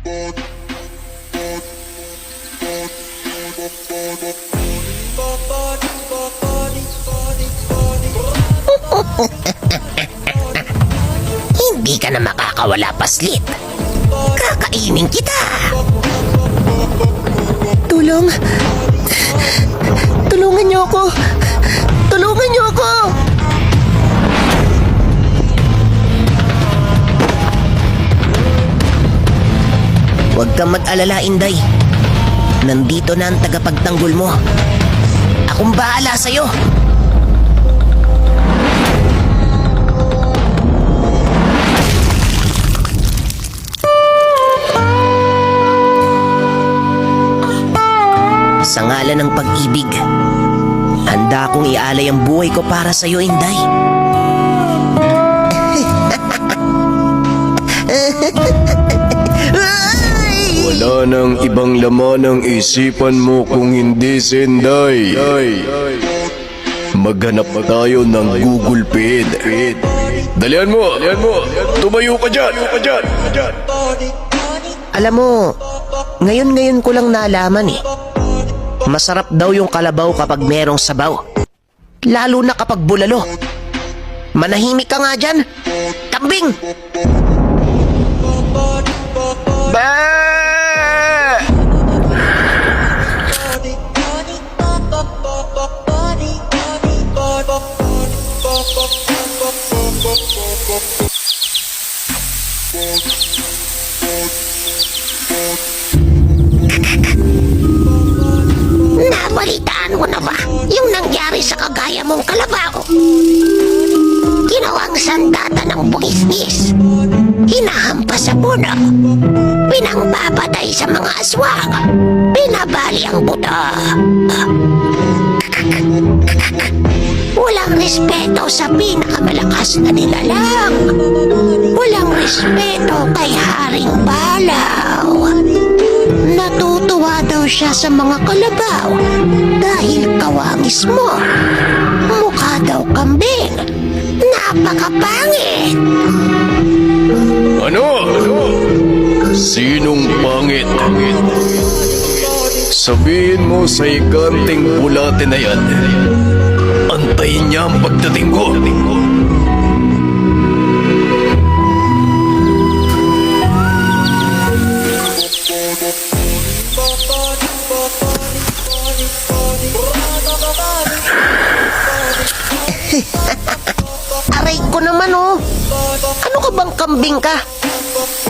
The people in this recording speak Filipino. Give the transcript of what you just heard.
Hindi ka na makakawala, paslit. Kakainin kita. Tulong! Tulungan niyo ako! Tulungan niyo ako! Kang mag-alala, Inday. Nandito na ang tagapagtanggol mo. Akong bahala sa'yo. Sa ngalan ng pag-ibig, handa akong ialay ang buhay ko para sa'yo, Inday. Wala nang ibang laman ang isipan mo kung hindi Senday. Maghanap tayo ng Google Pid. Dalian mo! Dalian mo! Tumayo ka dyan! Alam mo, ngayon-ngayon ko lang nalaman eh. Masarap daw yung kalabaw kapag merong sabaw. Lalo na kapag bulalo. Manahimik ka nga dyan. Kambing! Nabalitaan mo na ba yung nangyari sa kagaya mong kalabaw? Ginawang sandata ng bugisnis. Hinahampas sa puno. Pinangbabatay sa mga aswang. Pinabali ang buto. Walang respeto sa pinakamalakas na nilalang. Walang respeto kay Haring Balaw. Natutuwa daw siya sa mga kalabaw dahil kawangis mo. Mukha daw kambing. Napakapangit. Ano? Ano? Sinong pangit? Sabihin mo sa ikanting bulate na yan. Antayin niya ang pagdating ko. Aray ko naman oh. Ano ka bang kambing ka?